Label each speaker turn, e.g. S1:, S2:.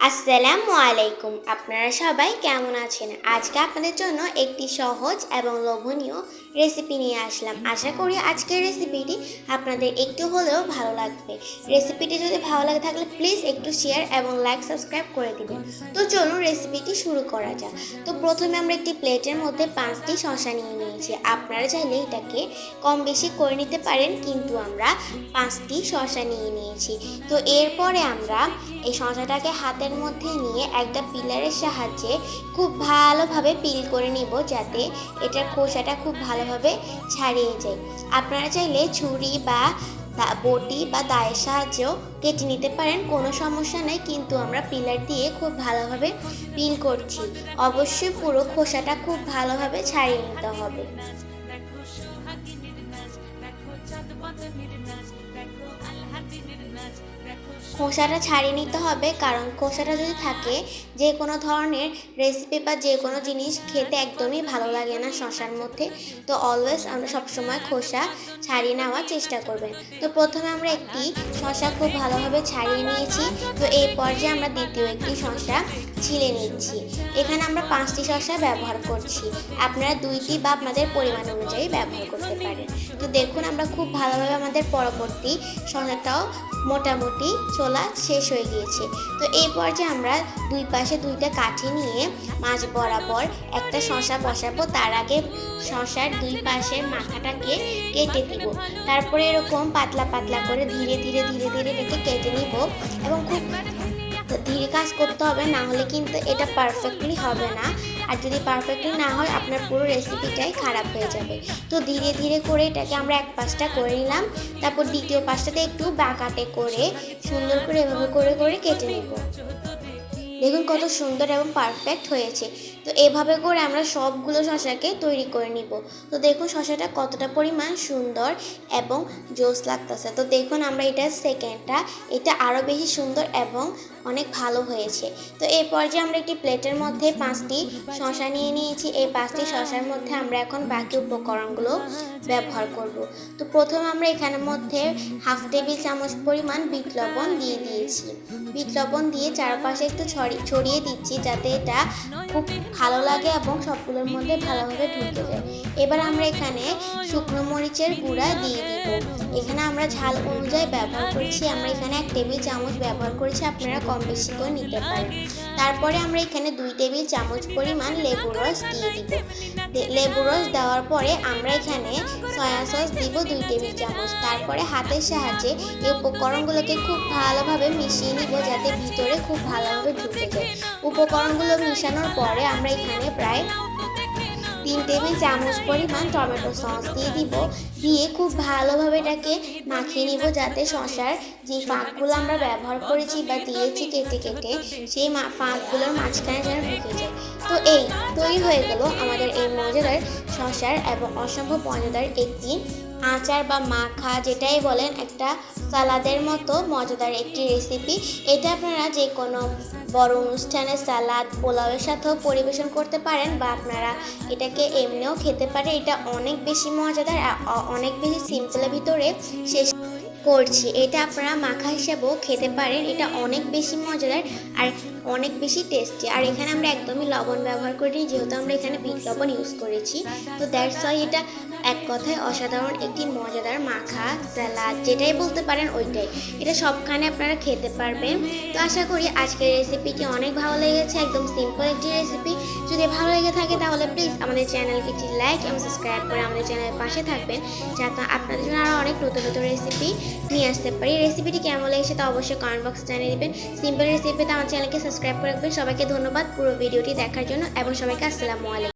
S1: আসসালামু আলাইকুম। আপনারা সবাই কেমন আছেন? আজকে আপনাদের জন্য একটি সহজ এবং লোভনীয় রেসিপি নিয়ে আসলাম। আশা করি আজকের রেসিপিটি আপনাদের একটু হলেও ভালো লাগবে। রেসিপিটি যদি ভালো লাগে থাকলে প্লিজ একটু শেয়ার এবং লাইক সাবস্ক্রাইব করে দিবেন। তো চলুন রেসিপিটি শুরু করা যাক। তো প্রথমে আমরা একটি প্লেটের মধ্যে পাঁচটি শসা নিয়ে নিয়েছি। আপনারা চাইলে এটাকে কম বেশি করে নিতে পারেন, কিন্তু আমরা পাঁচটি শসা নিয়ে নিয়েছি। তো এরপরে আমরা এই শসাটাকে হাতের মধ্যে নিয়ে একটা পিলারের সাহায্যে খুব ভালোভাবে পিল করে নিব, যাতে এটার খোসাটা খুব ভালোভাবে ছাড়িয়ে যায় আপনারা চাইলে ছুরি বা বটি বা দায়ের সাহায্যেও কেটে নিতে পারেন, কোনো সমস্যা নেই, কিন্তু আমরা পিলার দিয়ে খুব ভালোভাবে পিল করছি। অবশ্যই পুরো খোসাটা খুব ভালোভাবে ছাড়িয়ে নিতে হবে। খোসাটা ছাড়িয়ে নিতে হবে, কারণ খোসাটা যদি থাকে যে কোনো ধরনের রেসিপি বা যে কোনো জিনিস খেতে একদমই ভালো লাগে না শশার মধ্যে, তো অলওয়েজ আমরা সবসময় খোসা ছাড়িয়ে নেওয়ার চেষ্টা করবেন। তো প্রথমে আমরা একটি শশা খুব ভালোভাবে ছাড়িয়ে নিয়েছি, তো এই পর্যায়ে আমরা দ্বিতীয় একটি শশা ছিলে নিচ্ছি। এখানে আমরা পাঁচটি শশা ব্যবহার করছি, আপনারা দুইটি বা আপনাদের পরিমাণ অনুযায়ী ব্যবহার করতে পারেন। তো দেখুন আমরা খুব ভালোভাবে আমাদের পরবর্তী শশাটাও মোটামুটি চোলা শেষ হয়ে গিয়েছে। তো এই পর্যায়ে আমরা দুই পাশে দুইটা কাঠি নিয়ে মাছ বরাবর একটা শশা বসাবো, তার আগে শশার দুই পাশের মাথাটাকে কেটে দিব তারপরে এরকম পাতলা পাতলা করে ধীরে ধীরে ধীরে ধীরে এটাকে কেটে নিব এবং খুব ধীরে কাজ করতে হবে, না হলে কিন্তু এটা পারফেক্টলি হবে না। আর যদি পারফেক্টলি না হয়, আপনার পুরো রেসিপিটাই খারাপ হয়ে যাবে। তো ধীরে ধীরে করে এটাকে আমরা এক পাশটা করে নিলাম, তারপর দ্বিতীয় পাশটাতে একটু বাঁকাটে করে সুন্দর করে এভাবে করে করে কেটে নেব। দেখুন কত সুন্দর এবং পারফেক্ট হয়েছে। তো এভাবে করে আমরা সবগুলো শশাকে তৈরি করে নিব। তো দেখুন শশাটা কতটা পরিমাণ সুন্দর এবং জোস লাগতেছে। তো দেখুন আমরা এটা সেকেন্ডটা, এটা আরও বেশি সুন্দর এবং অনেক ভালো হয়েছে। তো এই পর্যায়ে আমরা একটি প্লেটের মধ্যে পাঁচটি শশা নিয়ে নিয়েছি। এই পাঁচটি শশার মধ্যে আমরা এখন বাকি উপকরণগুলো ব্যবহার করব। তো প্রথমে আমরা এখানের মধ্যে হাফ টেবিল চামচ পরিমাণ বিট লবণ দিয়ে দিয়েছি। বিট লবণ দিয়ে চারপাশে একটু ছড়ি- ছড়িয়ে দিচ্ছি যাতে এটা খুব ভালো লাগে এবং সবগুলোর মধ্যে ভালোভাবে ঢুকে যায়। এবার আমরা এখানে শুকনো মরিচের গুঁড়া দিয়ে দিব। এখানে আমরা ঝাল অনুযায়ী ব্যবহার করছি। আমরা এখানে এক টেবিল চামচ ব্যবহার করেছি, আপনারা কম বেশি করে নিতে পারেন। তারপরে আমরা এখানে দুই টেবিল চামচ পরিমাণ লেবু রস দিয়ে দিব। লেবু রস দেওয়ার পরে আমরা এখানে সয়া সস দিব দুই টেবিল চামচ। তারপরে হাতের সাহায্যে এই উপকরণগুলোকে খুব ভালোভাবে মিশিয়ে নিব যাতে ভিতরে খুব ভালোভাবে ঢুকে উপকরণগুলো মিশানোর পরে আমরা এখানে প্রায় তিন টেবিল চামচ পরিমাণ টমেটো সস দিয়ে দিব। দিয়ে খুব ভালোভাবে এটাকে মাখিয়ে নিব যাতে শশার যে ফাঁকগুলো আমরা ব্যবহার করেছি বা দিয়েছি কেটে কেটে, সেই ফাঁকগুলোর মাঝখানে যেন ঢুকে যায়। তো এই তৈরি হয়ে গেল আমাদের এই মজাদার শশার এবং অসম্ভব মজাদার একটি আচার বা মাখা যেটাই বলেন, একটা সালাদের মতো মজাদার একটি রেসিপি এটা আপনারা যে কোনো বড় অনুষ্ঠানে সালাদ, পোলাওয়ের সাথেও পরিবেশন করতে পারেন বা আপনারা এটাকে এমনিও খেতে পারে এটা অনেক বেশি মজাদার অনেক বেশি সিম্পলের ভিতরে শেষ করছি। এটা আপনারা মাখা হিসাবেও খেতে পারেন। এটা অনেক বেশি মজাদার আর অনেক বেশি টেস্টি আর এখানে আমরা একদমই লবণ ব্যবহার করিনি, যেহেতু আমরা এখানে বিট লবণ ইউজ করেছি। তো দ্যাটস ওয়াই এটা এক কথায় অসাধারণ একটি মজাদার মাখা স্যালাড যেটাই বলতে পারেন ওইটাই। এটা সবখানে আপনারা খেতে পারবেন। তো আশা করি আজকের রেসিপিটি অনেক ভালো লেগেছে। একদম সিম্পল একটি রেসিপি যদি ভালো লেগে থাকে তাহলে প্লিজ আমাদের চ্যানেলকে একটি লাইক এবং সাবস্ক্রাইব করে আমাদের চ্যানেলের পাশে থাকবেন। যাতে আপনাদের জন্য আরও অনেক নতুন নতুন রেসিপি নিয়ে আসতে পারি। রেসিপিটি কেমন লেগেছে তা অবশ্যই কমেন্ট বক্সে জানিয়ে দেবেন। সিম্পল রেসিপিতে আমার চ্যানেলকে সাবস্ক্রাইব করে রাখবেন। সবাইকে ধন্যবাদ পুরো ভিডিওটি দেখার জন্য। এবং সবাইকে আসসালামু আলাইকুম।